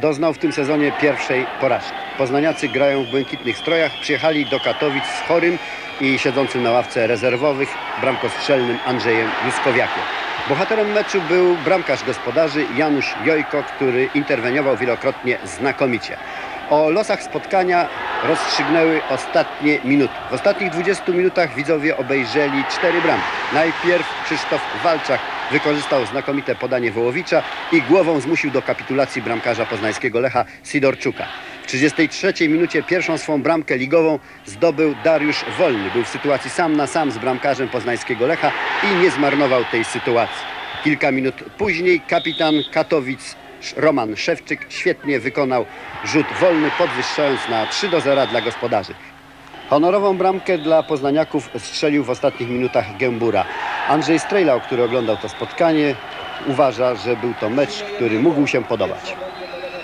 doznał w tym sezonie pierwszej porażki. Poznaniacy grają w błękitnych strojach, przyjechali do Katowic z chorym i siedzącym na ławce rezerwowych bramkostrzelnym Andrzejem Juskowiakiem. Bohaterem meczu był bramkarz gospodarzy Janusz Jojko, który interweniował wielokrotnie znakomicie. O losach spotkania rozstrzygnęły ostatnie minuty. W ostatnich 20 minutach widzowie obejrzeli cztery bramki. Najpierw Krzysztof Walczak wykorzystał znakomite podanie Wołowicza i głową zmusił do kapitulacji bramkarza poznańskiego Lecha Sidorczuka. W 33 minucie pierwszą swą bramkę ligową zdobył Dariusz Wolny. Był w sytuacji sam na sam z bramkarzem poznańskiego Lecha i nie zmarnował tej sytuacji. Kilka minut później kapitan Katowic Roman Szewczyk świetnie wykonał rzut wolny, podwyższając na 3 do 0 dla gospodarzy. Honorową bramkę dla poznaniaków strzelił w ostatnich minutach Gębura. Andrzej Strejlał, który oglądał to spotkanie, uważa, że był to mecz, który mógł się podobać.